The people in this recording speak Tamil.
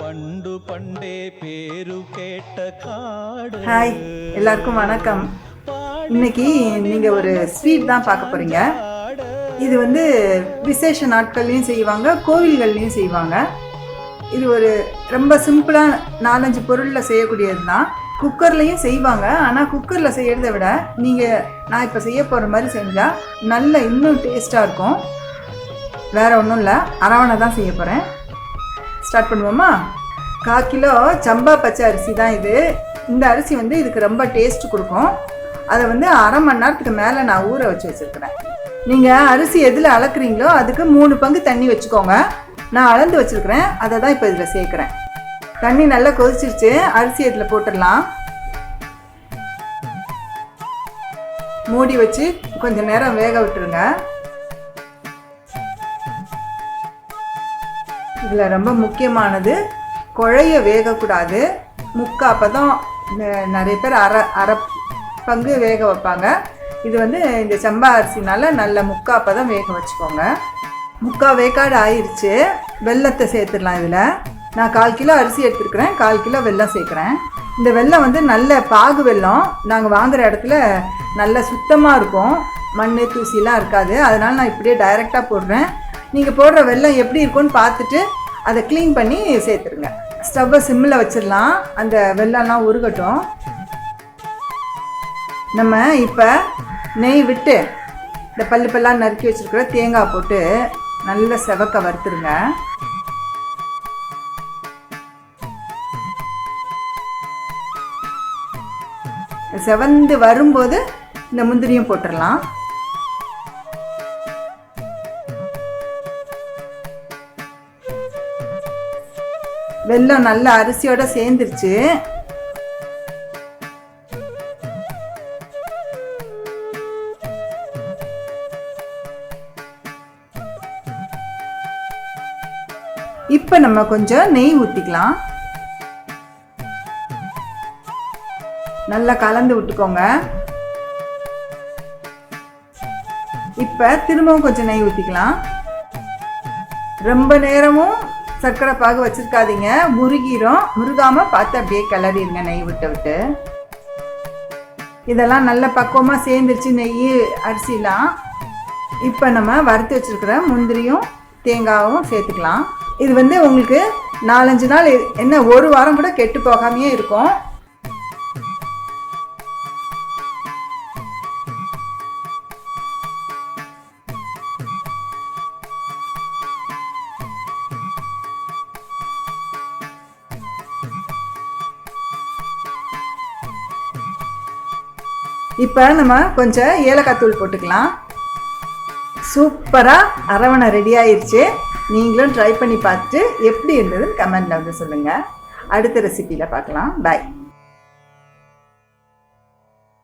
பண்டு பண்டே பேரு கேட்ட காடு. ஹாய் எல்லாருக்கும் வணக்கம். இன்னைக்கு நீங்கள் ஒரு ஸ்வீட் தான் பார்க்க போகிறீங்க இது வந்து விசேஷ நாட்கள்லையும் செய்வாங்க கோவில்கள்லையும் செய்வாங்க. இது ஒரு ரொம்ப சிம்பிளாக நாலஞ்சு பொருளில் செய்யக்கூடியது தான். குக்கர்லேயும் செய்வாங்க ஆனால் குக்கரில் செய்கிறத விட நீங்கள் நான் இப்போ செய்ய போகிற மாதிரி செஞ்சால் நல்ல இன்னும் டேஸ்ட்டாக இருக்கும். வேறு ஒன்றும் இல்லை அரவணை தான் செய்ய போகிறேன் ஸ்டார்ட் பண்ணுவோமா? கால் கிலோ சம்பா பச்சை அரிசி தான் இது. இந்த அரிசி வந்து இதுக்கு ரொம்ப டேஸ்ட் கொடுக்கும். அதை வந்து அரை மணி நேரத்துக்கு மேலே நான் ஊற வச்சு வச்சுருக்கிறேன். நீங்கள் அரிசி எதில் அளக்குறீங்களோ அதுக்கு மூணு பங்கு தண்ணி வச்சுக்கோங்க. நான் அளந்து வச்சுருக்கிறேன். அதை தான் இப்போ இதில் சேர்க்குறேன். தண்ணி நல்லா கொதிச்சிருச்சு. அரிசி இதில் போட்டுடலாம். மூடி வச்சு கொஞ்சம் நேரம் வேக விட்டுருங்க. இதில் ரொம்ப முக்கியமானது குழைய வேகக்கூடாது. முக்கா அப்போ தான் நிறைய பேர் அரை அரை பங்கு வேக வைப்பாங்க. இது வந்து இந்த செம்பா அரிசினால நல்ல முக்கா அப்பதான் வேக வச்சுக்கோங்க. முக்கா வேக்காடு ஆயிடுச்சு வெல்லத்தை சேர்த்துடலாம் இதில். நான் கால் கிலோ அரிசி எடுத்துருக்குறேன். கால் கிலோ வெல்லம் சேர்க்குறேன். இந்த வெல்லம் வந்து நல்ல பாகு வெல்லம். நாங்கள் வாங்குகிற இடத்துல நல்ல சுத்தமாக இருக்கும். மண் தூசிலாம் இருக்காது. அதனால் நான் இப்படியே டைரெக்டாக போடுறேன். நீங்கள் போடுற வெள்ளம் எப்படி இருக்கும்னு பார்த்துட்டு அதை க்ளீன் பண்ணி சேர்த்துருங்க. ஸ்டவ்வை சிம்மில் வச்சிடலாம். அந்த வெள்ளம்லாம் உருகட்டும். நம்ம இப்போ நெய் விட்டு இந்த பல்லு பல்லாம் நறுக்கி வச்சுருக்கிற தேங்காய் போட்டு நல்ல செவக்க வறுத்துருங்க. செவந்து வரும்போது இந்த முந்திரியும் போட்டுடலாம். வெல்லம் நல்ல அரிசியோட சேர்ந்துருச்சு. இப்போ நம்ம கொஞ்சம் நெய் ஊற்றிக்கலாம் நல்லா கலந்து விட்டுக்கோங்க. இப்போ திரும்பவும் கொஞ்சம் நெய் ஊற்றிக்கலாம் ரொம்ப நேரமும் சர்க்கரை பாகு வச்சுருக்காதீங்க. முருகிரும். முருகாமல் பார்த்து அப்படியே கிளறிடுங்க நெய் விட்டு விட்டு. இதெல்லாம் நல்ல பக்குவமாக சேர்ந்துருச்சு நெய் அரிசிலாம். இப்போ நம்ம வறுத்து வச்சுருக்கிற முந்திரியும் தேங்காயும் சேர்த்துக்கலாம். இது வந்து உங்களுக்கு நாலஞ்சு நாள் என்ன ஒரு வாரம் கூட கெட்டு போகாமையே இருக்கும். இப்போ நம்ம கொஞ்சம் ஏலக்காய் தூள் போட்டுக்கலாம். சூப்பராக அரவணை ரெடி ஆயிடுச்சு நீங்களும் ட்ரை பண்ணி பார்த்துட்டு எப்படி இருந்ததுன்னு கமெண்டில் வந்து சொல்லுங்கள் அடுத்த ரெசிபியில் பார்க்கலாம். பாய்